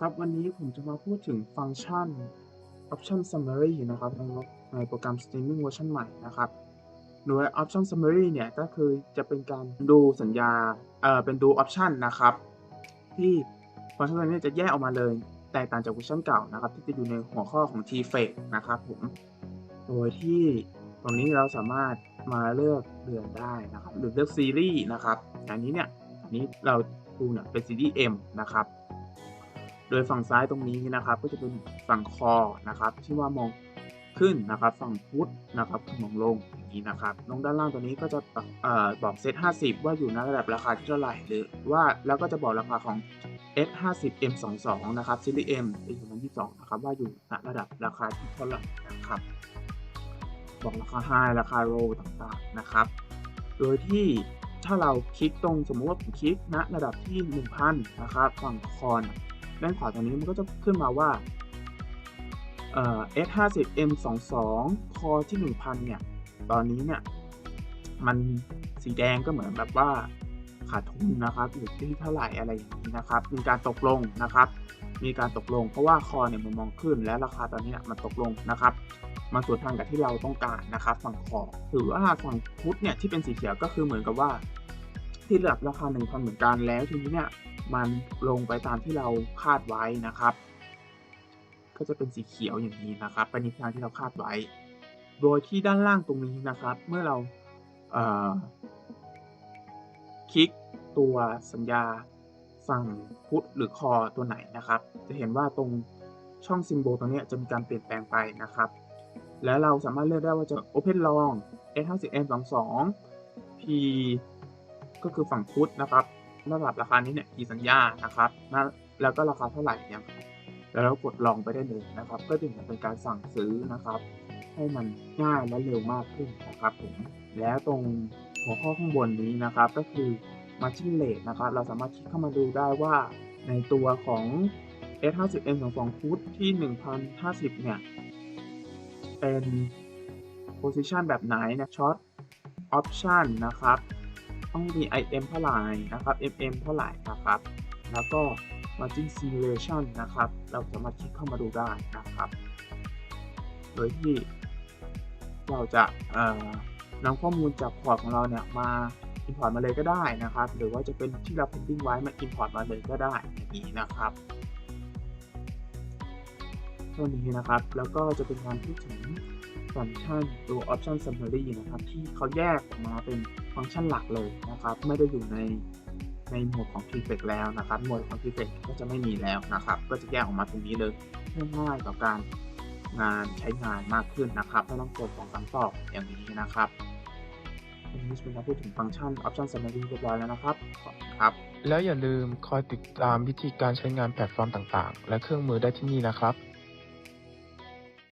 ครับวันนี้ผมจะมาพูดถึงฟังก์ชัน Option Summary นะครับในในโปรแกรม Streaming เวอร์ชันใหม่นะครับโดย Option Summary เนี่ยก็คือจะเป็นการดูสัญญาเอ่อเป็นดู Option นะครับ ที่ฟังก์ชันตัวนี้จะแยกออกมาเลย แตกต่างจากเวอร์ชันเก่านะครับ ที่จะอยู่ในหัวข้อของ t f a k e นะครับผมโดยที่ตรงนี้เราสามารถมาเลือกเดือนได้นะครับหรือเลือกซีรีส์นะครับอันนี้เนี่ยอันนี้เราดูเนี่ยเป็นซีรีส์ M นะครับ โดยฝั่งซ้ายตรงนี้นะครับก็จะเป็นฝั่งคอนะครับ ที่ว่ามองขึ้นนะครับ ฝั่งพุทธนะครับมองลงอย่างนี้นะครับลงด้านล่างตัวนี้ก็จะออบอกเซต50 ว่าอยู่ในระดับราคาที่เท่าไหร่หรือว่าแล้วก็จะบอกราคาของ S 50 M 22นะครับซีรีส์ M ป็นอยู่ในที่2นะครับว่าอยู่ณระดับราคาที่เท่าไหร่นะครับบอกราคา High ราคา Low ต่างๆนะครับ โดยที่ถ้าเราคลิกตรงสมมุติว่าผมคลิกณระดับที่ 1,000 นะครับ ฝั่งคอน ด้านขวาตรงนี้มันก็จะขึ้นมาว่าเอ่อ S50 M22 คอที่ 1,000 เนี่ย ตอนนี้เนี่ย มันสีแดงก็เหมือนแบบว่าขาดทุนนะครับอยู่ที่เท่าไหร่อะไรอย่างนี้นะครับ มีการตกลงนะครับ มีการตกลง เพราะว่าคอเนี่ยมันมองขึ้นและราคาตอนนี้นมันตกลงนะครับมาสวนทางกับที่เราต้องการนะครับ ฝั่งคอถือว่าฝั่งพุทธเนี่ยที่เป็นสีเขียวก็คือเหมือนกับว่า ที่ระดับราคา 1,000 เหมือนกันแล้วทีนี้เนี่ย มันลงไปตามที่เราคาดไว้นะครับ ก็จะเป็นสีเขียวอย่างนี้นะครับไปในทางที่เราคาดไว้ โดยที่ด้านล่างตรงนี้นะครับ เมื่อเราเคลิกตัวสัญญาฝั่งพุทธหรือคอตัวไหนนะครับ จะเห็นว่าตรงช่องซิมโบลตรงนี้จะมีการเปลี่ยนแปลงไปนะครับ แล้วเราสามารถเลือกได้ว่าจะ Open Long S50M22 P ก็คือฝั่งพุทธนะครับ ระดับราคานี้เนี่ยกี่สัญญานะครับนะแล้วก็ราคาเท่าไหร่เนี่ยแล้วเรากดลองไปได้เลยนะครับ ก็จะเหมือนเป็นการสั่งซื้อนะครับ ให้มันง่ายและเร็วมากขึ้นนะครับผมแล้วตรงหัวข้อข้างบนนี้นะครับ ก็คือ margin rate นะครับ เราสามารถคลิกเข้ามาดูได้ว่าในตัวของ S50M ของ2ฟุตที่ 1050 เนี่ย เป็น position แบบไหนนะช็อต option นะครับ ต้องมี IM เท่าไหร่นะครับ MM เท่าไหร่นะครับ แล้วก็ margin simulation นะครับ เราสามารถคลิกเข้ามาดูได้นะครับ โดยที่เราจะเอ่อนำข้อมูลจากพอร์ตของเราเนี่ยมา import มาเลยก็ได้นะครับ หรือว่าจะเป็นที่เรา pending ไว้มา import มาเลยก็ได้อย่างนี้นะครับตัวนี้นะครับ แล้วก็จะเป็นการพูดถึง ฟังก์ชันตัว option summary นะครับ ที่เขาแยกออกมาเป็นฟังก์ชันหลักเลยนะครับ ไม่ได้อยู่ในในหมวดของ p r e f e c t แล้วนะครับหมวดของ p r e f e c t ก็จะไม่มีแล้วนะครับ ก็จะแยกออกมาตรงนี้เลยง่ายต่อการงานใช้งานมากขึ้นนะครับไม่ต้องกดของซ้ำตอบอย่างนี้นะครับวันนี้เป็นการพูดถึงฟังก์ชัน option summary เรียบร้อยแล้วนะครับครับ แล้วอย่าลืมคอยติดตามวิธีการใช้งานแพลตฟอร์มต่างๆ และเครื่องมือได้ที่นี่นะครับ